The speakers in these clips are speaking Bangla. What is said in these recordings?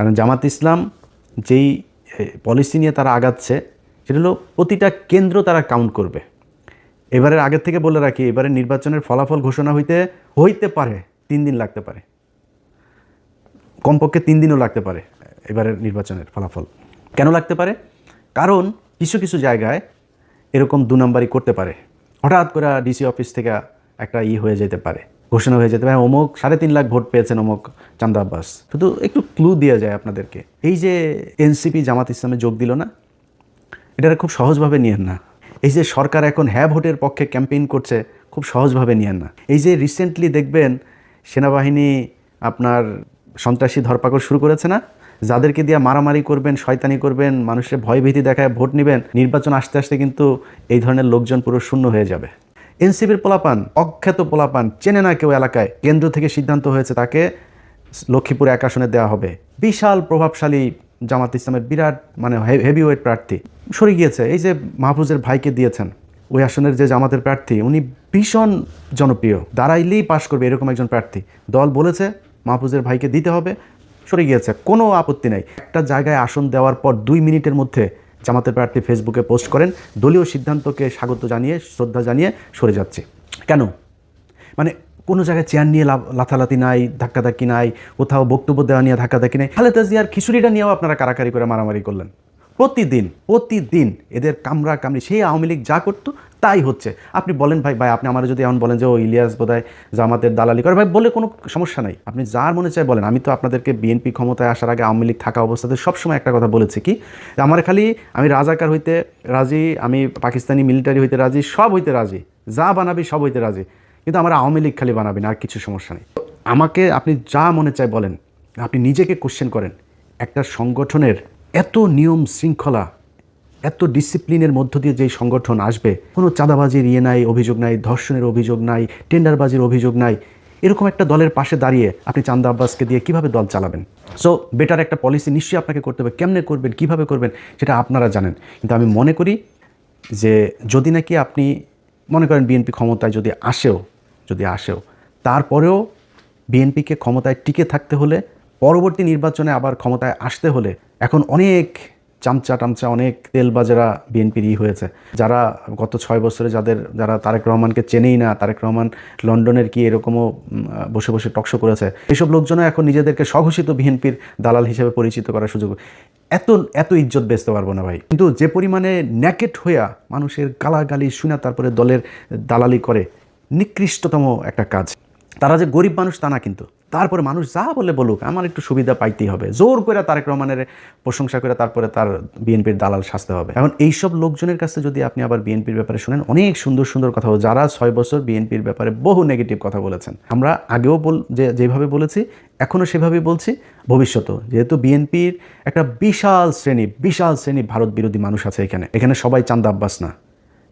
কারণ জামাত ইসলাম যেই পলিসি নিয়ে তারা আগাচ্ছে, সেটা হলো প্রতিটা কেন্দ্র তারা কাউন্ট করবে। এবারের আগের থেকে বলে রাখি এবারে নির্বাচনের ফলাফল ঘোষণা হইতে হইতে পারে, তিন দিন লাগতে পারে। কমপক্ষে তিন দিনও লাগতে পারে এবারের নির্বাচনের ফলাফল। কেন লাগতে পারে? কারণ কিছু কিছু জায়গায় এরকম দু নম্বরই করতে পারে। হঠাৎ করে ডিসি অফিস থেকে একটা ই হয়ে যেতে পারে। ঘোষণা হয়ে যেতে পারে। অমুক সাড়ে তিন লাখ ভোট পেয়েছেন অমুক চান্দা আব্বাস। শুধু একটু ক্লু দেওয়া যায় আপনাদেরকে। এই যে এনসিপি জামাত ইসলামে যোগ দিল না এটা খুব সহজভাবে নিয়েন না। এই যে সরকার এখন হ্যাঁ ভোটের পক্ষে ক্যাম্পেইন করছে, খুব সহজভাবে নিয়েন না। এই যে রিসেন্টলি দেখবেন সেনাবাহিনী আপনার সন্ত্রাসী ধরপাকড় শুরু করেছে না? যাদেরকে দিয়ে মারামারি করবেন, শয়তানি করবেন, মানুষের ভয়ভীতি দেখায় ভোট নেবেন, নির্বাচন আসতে আসতে কিন্তু এই ধরনের লোকজন পুরো শূন্য হয়ে যাবে। এনসিপির পোলাপান, অখ্যাত পোলাপান, চেনে না কেউ এলাকায়। কেন্দ্র থেকে সিদ্ধান্ত হয়েছে তাকে লক্ষ্মীপুর এক আসনে দেওয়া হবে। বিশাল প্রভাবশালী জামাত ইসলামের বিরাট মানে হেভি ওয়েট প্রার্থী। সরে গিয়েছে, এই যে মাহফুজের ভাইকে দিয়েছেন, ওই আসনের যে জামাতের প্রার্থী, উনি ভীষণ জনপ্রিয়। দাঁড়াইলেই পাশ করবে এরকম একজন প্রার্থী। দল বলেছে, মাহফুজের ভাইকে দিতে হবে, সরে গিয়েছে, কোনো আপত্তি নাই। একটা জায়গায় আসন দেওয়ার পর দুই মিনিটের মধ্যে জামাতের প্রার্থী ফেসবুকে পোস্ট করেন, দলীয় সিদ্ধান্তকে স্বাগত জানিয়ে, শ্রদ্ধা জানিয়ে সরে যাচ্ছে। কেন? মানে কোনো জায়গায় চেয়ার নিয়ে লাথালাতি নাই, ধাক্কাধাক্কি নাই, কোথাও বক্তব্য দেওয়া নিয়ে ধাক্কাধাক্কি নাই। খালেদা জিয়ার খিচুড়িটা নিয়েও আপনারা কারাকারি করে মারামারি করলেন। প্রতিদিন প্রতিদিন এদের কামড়া কামড়ি সেই আওয়ামী লীগ যা করতো তাই হচ্ছে। আপনি বলেন ভাই ভাই, আপনি আমার যদি এমন বলেন যে, ও ইলিয়াস বোধহয় জামাতের দালালি করে। ভাই, বলে কোনো সমস্যা নাই। আপনি যার মনে চায় বলেন। আমি তো আপনাদেরকে বিএনপি ক্ষমতায় আসার আগে আওয়ামী লীগ থাকা অবস্থাতে সবসময় একটা কথা বলেছি কি, আমার খালি আমি রাজাকার হইতে রাজি, আমি পাকিস্তানি মিলিটারি হইতে রাজি, সব হইতে রাজি। যা বানাবি সব হইতে রাজি। কিন্তু আমার আওয়ামী লীগ খালি বানাবি না, আর কিছু সমস্যা নেই। আমাকে আপনি যা মনে চায় বলেন, আপনি নিজেকে কোশ্চেন করেন। একটা সংগঠনের এত নিয়ম শৃঙ্খলা এত ডিসিপ্লিনের মধ্য দিয়ে যেই সংগঠন আসবে, কোনো চাঁদাবাজির ইয়ে নাই, অভিযোগ নাই, ধর্ষণের অভিযোগ নাই, টেন্ডারবাজির অভিযোগ নাই, এরকম একটা দলের পাশে দাঁড়িয়ে আপনি চান্দা আব্বাসকে দিয়ে কীভাবে দল চালাবেন? সো বেটার একটা পলিসি নিশ্চয়ই আপনাকে করতে হবে। কেমনে করবেন, কীভাবে করবেন, সেটা আপনারা জানেন। কিন্তু আমি মনে করি যে যদি নাকি আপনি মনে করেন বিএনপি ক্ষমতায় যদি আসেও যদি আসেও, তারপরেও বিএনপিকে ক্ষমতায় টিকে থাকতে হলে, পরবর্তী নির্বাচনে আবার ক্ষমতায় আসতে হলে এখন অনেক চামচা টামচা অনেক তেলবাজারা বিএনপির ই হয়েছে। যারা গত ছয় বছরে যাদের, যারা তারেক রহমানকে চেনেই না, তারেক রহমান লন্ডনের কি এরকমও বসে বসে টকশো করেছে, এসব লোকজনও এখন নিজেদেরকে স্বঘোষিত বিএনপির দালাল হিসেবে পরিচিত করার সুযোগ। এত এত ইজ্জত বেচতে পারব না ভাই। কিন্তু যে পরিমাণে ন্যাকেট হইয়া মানুষের গালাগালি শুনা তারপরে দলের দালালি করে, নিকৃষ্টতম একটা কাজ। তারা যে গরিব মানুষ তা না কিন্তু। তারপরে মানুষ যা বলে বলুক, আমার একটু সুবিধা পাইতেই হবে। জোর করে তারেক রহমানের প্রশংসা করে তারপরে তার বিএনপির দালাল সাজতে হবে। এখন এইসব লোকজনের কাছে যদি আপনি আবার বিএনপির ব্যাপারে শুনেন, অনেক সুন্দর সুন্দর কথা যারা ছয় বছর বিএনপির ব্যাপারে বহু নেগেটিভ কথা বলেছেন। আমরা আগেও বল যে, যেভাবে বলেছি এখনও সেভাবেই বলছি। ভবিষ্যতেও, যেহেতু বিএনপির একটা বিশাল শ্রেণি বিশাল শ্রেণি ভারত বিরোধী মানুষ আছে এখানে। এখানে সবাই চান্দা আব্বাস না।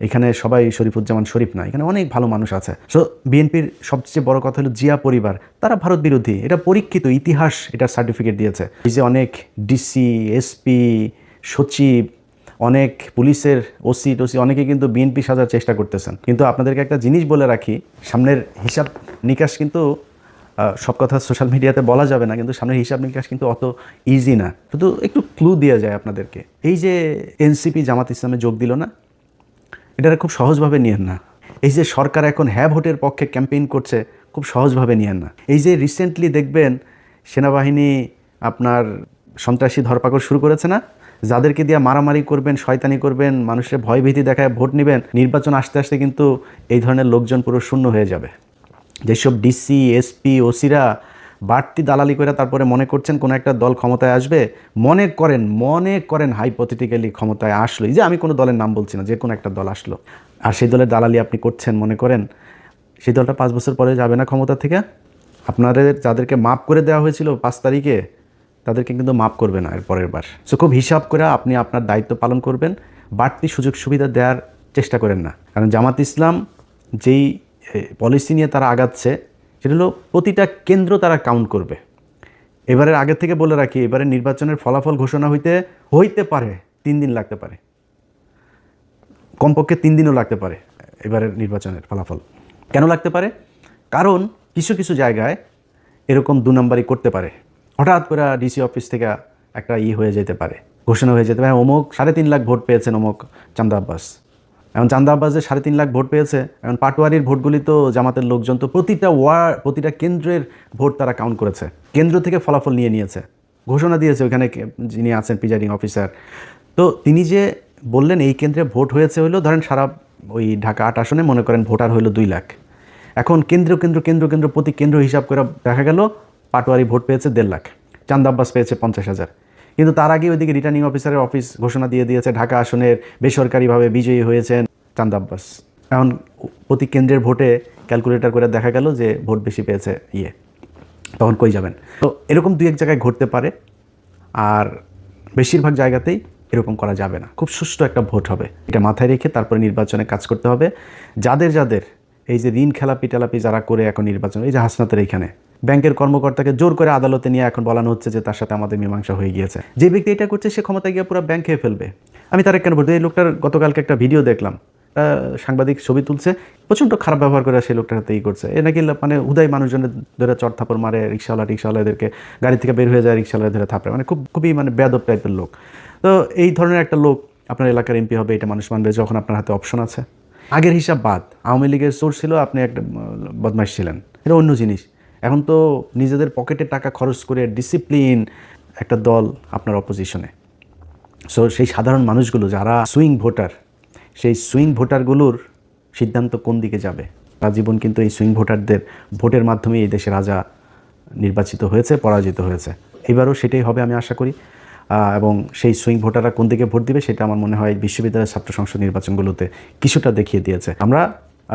এখানে সবাই শরীফুজ্জামান শরীফ না, এখানে অনেক ভালো মানুষ আছে। সো বিএনপির সবচেয়ে বড় কথা হলো জিয়া পরিবার। তারা ভারত বিরোধী, এটা পরীক্ষিত, ইতিহাস এটার সার্টিফিকেট দিয়েছে। এই যে অনেক ডিসি এসপি সচিব, অনেক পুলিশের ওসি টসি অনেকে কিন্তু বিএনপি সাজার চেষ্টা করতেছেন। কিন্তু আপনাদেরকে একটা জিনিস বলে রাখি, সামনের হিসাব নিকাশ কিন্তু সব কথা সোশ্যাল মিডিয়াতে বলা যাবে না, কিন্তু সামনের হিসাব নিকাশ কিন্তু অত ইজি না। শুধু একটু ক্লু দেওয়া যায় আপনাদেরকে। এই যে এনসিপি জামাত ইসলামে যোগ দিল না এটা খুব সহজভাবে নিয়েন না। এই যে সরকার এখন হ্যাঁ ভোটের পক্ষে ক্যাম্পেইন করছে, খুব সহজভাবে নিয়েন না। এই যে রিসেন্টলি দেখবেন সেনাবাহিনী আপনার সন্ত্রাসী ধরপাকড় শুরু করেছে না? যাদেরকে দিয়ে মারামারি করবেন, শয়তানি করবেন, মানুষের ভয়ভীতি দেখায় ভোট নেবেন, নির্বাচন আসতে আসতে কিন্তু এই ধরনের লোকজন পুরো শূন্য হয়ে যাবে। যেসব ডিসি, এসপি, ওসিরা বাড়তি দালালি করে তারপরে মনে করছেন কোনো একটা দল ক্ষমতায় আসবে, মনে করেন মনে করেন হাইপোথেটিক্যালি ক্ষমতায় আসলো। যে আমি কোনো দলের নাম বলছি না, যে কোনো একটা দল আসলো। আর সেই দলের দালালি আপনি করছেন, মনে করেন, সেই দলটা পাঁচ বছর পরে যাবে না ক্ষমতা থেকে? আপনাদের যাদেরকে মাপ করে দেওয়া হয়েছিল পাঁচ তারিখে, তাদেরকে কিন্তু মাপ করবে না এর পরের বার। সো খুব হিসাব করে আপনি আপনার দায়িত্ব পালন করবেন, বাড়তি সুযোগ সুবিধা দেওয়ার চেষ্টা করেন না। কারণ জামাত ইসলাম যেই পলিসি নিয়ে তারা আগাচ্ছে সেটা হলো প্রতিটা কেন্দ্র তারা কাউন্ট করবে। এবারের আগের থেকে বলে রাখি, এবারে নির্বাচনের ফলাফল ঘোষণা হইতে হইতে পারে, তিন দিন লাগতে পারে। কমপক্ষে তিন দিনও লাগতে পারে এবারের নির্বাচনের ফলাফল। কেন লাগতে পারে? কারণ কিছু কিছু জায়গায় এরকম দু নম্বরই করতে পারে। হঠাৎ করে ডিসি অফিস থেকে একটা ই হয়ে যেতে পারে, ঘোষণা হয়ে যেতে পারে। অমুক সাড়ে তিন লাখ ভোট পেয়েছেন অমুক চান্দা আব্বাস এখন চান্দা আব্বাস যে সাড়ে তিন লাখ ভোট পেয়েছে। এখন পাটোয়ারির ভোটগুলি তো জামাতের লোকজন, তো প্রতিটা ওয়ার্ড, প্রতিটা কেন্দ্রের ভোট তারা কাউন্ট করেছে। কেন্দ্র থেকে ফলাফল নিয়ে নিয়েছে। ঘোষণা দিয়েছে ওখানে যিনি আছেন প্রিজাইডিং অফিসার তো তিনি যে বললেন এই কেন্দ্রে ভোট হয়েছে হলো, ধরেন সারা ওই ঢাকা আট আসনে মনে করেন ভোটার হলো দুই লাখ। এখন কেন্দ্র কেন্দ্র কেন্দ্র কেন্দ্র প্রতি কেন্দ্র হিসাব করে দেখা গেল, পাটোয়ারি ভোট পেয়েছে দেড় লাখ। চান্দ আব্বাস পেয়েছে পঞ্চাশ হাজার। কিন্তু তার আগে ওইদিকে রিটার্নিং অফিসারের অফিস ঘোষণা দিয়ে দিয়েছে, ঢাকা আসনের বেসরকারিভাবে বিজয়ী হয়েছেন চান্দ আব্বাস। এখন প্রতি কেন্দ্রের ভোটে ক্যালকুলেটর করে দেখা গেল যে ভোট বেশি পেয়েছে ইয়ে। তখন কই যাবেন? তো এরকম দুই এক জায়গায় ঘটতে পারে, আর বেশিরভাগ জায়গাতেই এরকম করা যাবে না। খুব সুষ্ঠু একটা ভোট হবে। এটা মাথায় রেখে তারপরে নির্বাচনে কাজ করতে হবে। যাদের যাদের, এই যে ঋণ খেলাপি টেলাপি যারা করে এখন নির্বাচন, এই যে হাসনাতের এইখানে ব্যাংকের কর্মকর্তাকে জোর করে আদালতে নিয়ে এখন বলানো হচ্ছে যে তার সাথে আমাদের মীমাংসা হয়ে গিয়েছে। যে ব্যক্তি এটা করছে, সে ক্ষমতায় গিয়ে পুরো ব্যাংক খেয়ে ফেলবে। আমি তার কেন বলতে এই লোকটার গতকালকে একটা ভিডিও দেখলাম। সাংবাদিক ছবি তুলছে, প্রচণ্ড খারাপ ব্যবহার করে সেই লোকটার হাতে ই করছে। এ নাকি মানে উদয় মানুষজনের ধরে চট থাপড় মারে, রিক্সাওয়ালা রিক্সাওয়ালাদেরকে গাড়ি থেকে বের হয়ে যায় রিক্সাওয়ালা ধরে থাপড়ে। মানে খুব খুবই মানে বেদব টাইপের লোক। তো এই ধরনের একটা লোক আপনার এলাকার এমপি হবে, এটা মানুষ মানবে যখন আপনার হাতে অপশন আছে। আগের হিসাব বাদ, আওয়ামী লীগের সোর্স ছিল, আপনি একটা বদমাইশ ছিলেন। এটা অন্য জিনিস। এখন তো নিজেদের পকেটে টাকা খরচ করে ডিসিপ্লিন একটা দল আপনার অপোজিশনে সো সেই সাধারণ মানুষগুলো যারা সুইং ভোটার সেই সুইং ভোটারগুলোর সিদ্ধান্ত কোন দিকে যাবে? তার জীবন কিন্তু এই সুইং ভোটারদের ভোটের মাধ্যমে এই দেশে রাজা নির্বাচিত হয়েছে, পরাজিত হয়েছে। এবারও সেটাই হবে আমি আশা করি। এবং সেই সুইং ভোটাররা কোন দিকে ভোট দিবে সেটা আমার মনে হয় বিশ্ববিদ্যালয়ের ছাত্র সংসদ নির্বাচনগুলোতে কিছুটা দেখিয়ে দিয়েছে। আমরা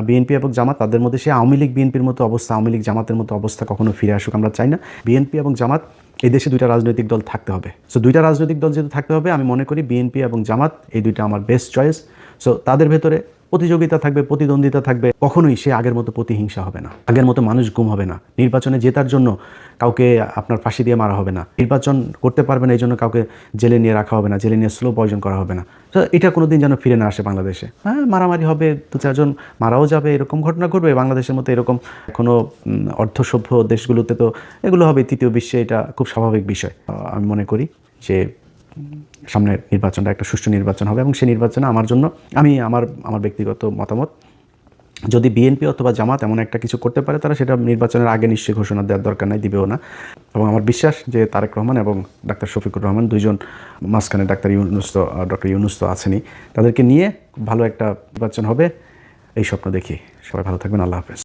বিএনপি এবং জামাত, তাদের মধ্যে সে আওয়ামী লীগ, বিএনপির মতো অবস্থা, আওয়ামী লীগ, জামাতের মতো অবস্থা কখনো ফিরে আসুক আমরা চাই না। বিএনপি এবং জামাত, এই দেশে দুইটা রাজনৈতিক দল থাকতে হবে। সো দুইটা রাজনৈতিক দল যেহেতু থাকতে হবে, আমি মনে করি বিএনপি এবং জামাত, এই দুইটা আমার বেস্ট চয়েস সো তাদের ভেতরে প্রতিযোগিতা থাকবে, প্রতিদ্বন্দ্বিতা থাকবে। কখনোই সে আগের মতো প্রতিহিংসা হবে না। আগের মতো মানুষ গুম হবে না। নির্বাচনে জেতার জন্য কাউকে আপনার ফাঁসি দিয়ে মারা হবে না। নির্বাচন করতে পারবে না এই জন্য কাউকে জেলে নিয়ে রাখা হবে না, জেলে নিয়ে স্লো পয়জন করা হবে না। তো এটা কোনোদিন যেন ফিরে না আসে বাংলাদেশে। হ্যাঁ মারামারি হবে, দু চারজন মারাও যাবে, এরকম ঘটনা ঘটবে, বাংলাদেশের মতো এরকম কোনো অর্ধসভ্য দেশগুলোতে তো এগুলো হবে তৃতীয় বিশ্বে, এটা খুব স্বাভাবিক বিষয়। আমি মনে করি যে সামনের নির্বাচনটা একটা সুষ্ঠু নির্বাচন হবে এবং সেই নির্বাচনে আমার জন্য আমি আমার আমার ব্যক্তিগত মতামত, যদি বিএনপি অথবা জামাত এমন একটা কিছু করতে পারে, তারা সেটা নির্বাচনের আগে নিশ্চয়ই ঘোষণা দেওয়ার দরকার নাই, দিবেও না। এবং আমার বিশ্বাস যে তারেক রহমান এবং ডাক্তার শফিকুর রহমান দুইজন মাঝখানে ডাক্তার ইউনুস তো ডক্টর ইউনুস তো আছেনই। তাদেরকে নিয়ে ভালো একটা নির্বাচন হবে, এই স্বপ্ন দেখি। সবাই ভালো থাকবেন, আল্লাহ হাফেজ।